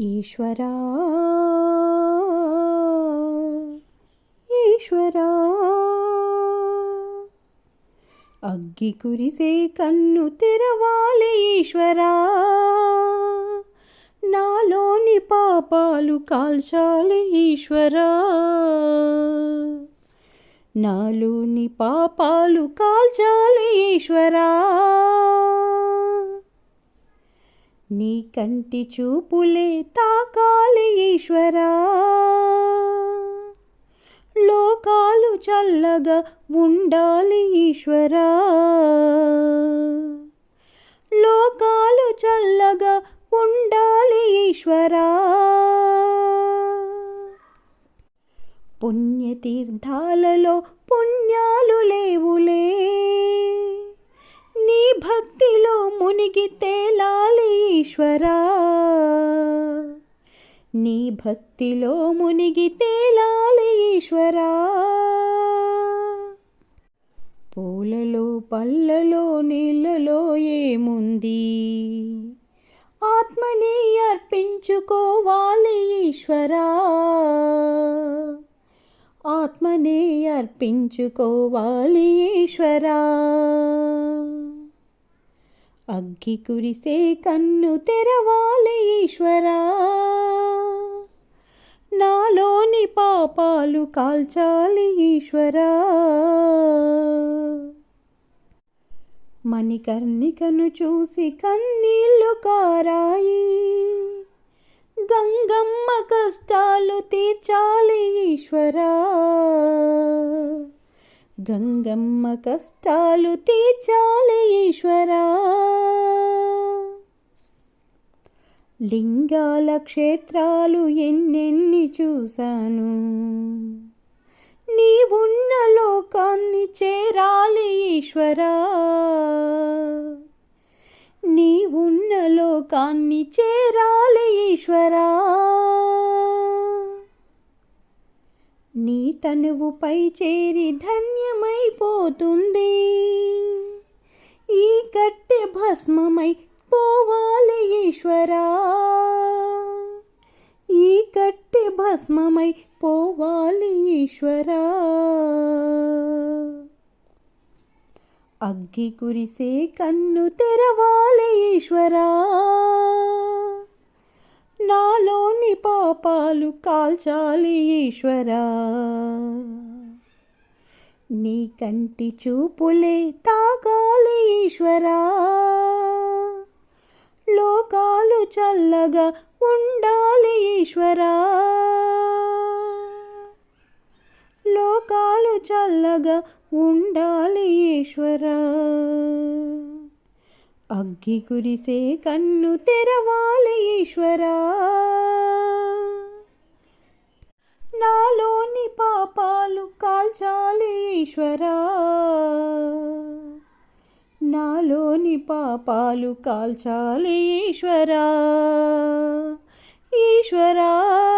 ఈశ్వరా ఈశ్వరా. అగ్గి కురిసే కన్ను తెరవాలి ఈశ్వరా. నాలోని పాపాలు కాల్చాలి ఈశ్వరా. నాలోని పాపాలు కాల్చాలి ఈశ్వరా. నీ కంటి చూపులే తాకాలి ఈశ్వరా. లోకాలు చల్లగా ఉండాలి ఈశ్వరా. లోకాలు చల్లగా ఉండాలి ఈశ్వరా. పుణ్యతీర్థాలలో పుణ్యాలు లేవులే. నీ భక్తిలో మునిగితే ఈశ్వరా నీ భక్తిలో మునిగి తేలాలి ఈశ్వరా. పూలలో పళ్ళలో నీళ్ళలో ఏముంది? ఆత్మని అర్పించుకోవాలి ఈశ్వరా. ఆత్మనే అర్పించుకోవాలి ఈశ్వరా. అగ్గి కురిసే కన్ను తెరవాలి ఈశ్వరా. నాలోని పాపాలు కాల్చాలి ఈశ్వరా. మణికర్ణికను చూసి కన్నీళ్ళు కారాయి. గంగమ్మ కష్టాలు తీర్చాలి ఈశ్వరా. గంగమ్మ కష్టాలు తీర్చాలి ఈశ్వరా. లింగాల క్షేత్రాలు ఎన్నెన్ని చూశాను. నీవున్న లోకాన్ని చేరాలి ఈశ్వరా. నీవున్న లోకాన్ని చేరాలి ఈశ్వరా. నీ తనువుపై చేరి ధన్యమైపోతుంది. ఈ కట్టె భస్మమై పోవాలి భస్మమై పోవాలి ఈశ్వరా. అగ్గి కురిసే కన్ను తెరవాలి ఈశ్వరా. నాలోని పాపాలు కాల్చాలి ఈశ్వరా. నీ కంటి చూపులే తాగాలి ఈశ్వరా. లోకాలు చల్లగా ఉండాలి ఈశ్వరా లోకాలు చల్లగా ఉండాలి ఈశ్వరా. అగ్గి కురిసే కన్ను తెరవాలి ఈశ్వరా. నాలోని పాపాలు కాల్చాలి ఈశ్వరా. నాలోని పాపాలు కాల్చాలి ఈశ్వరా. ఈశ్వరా. ఈశ్వరా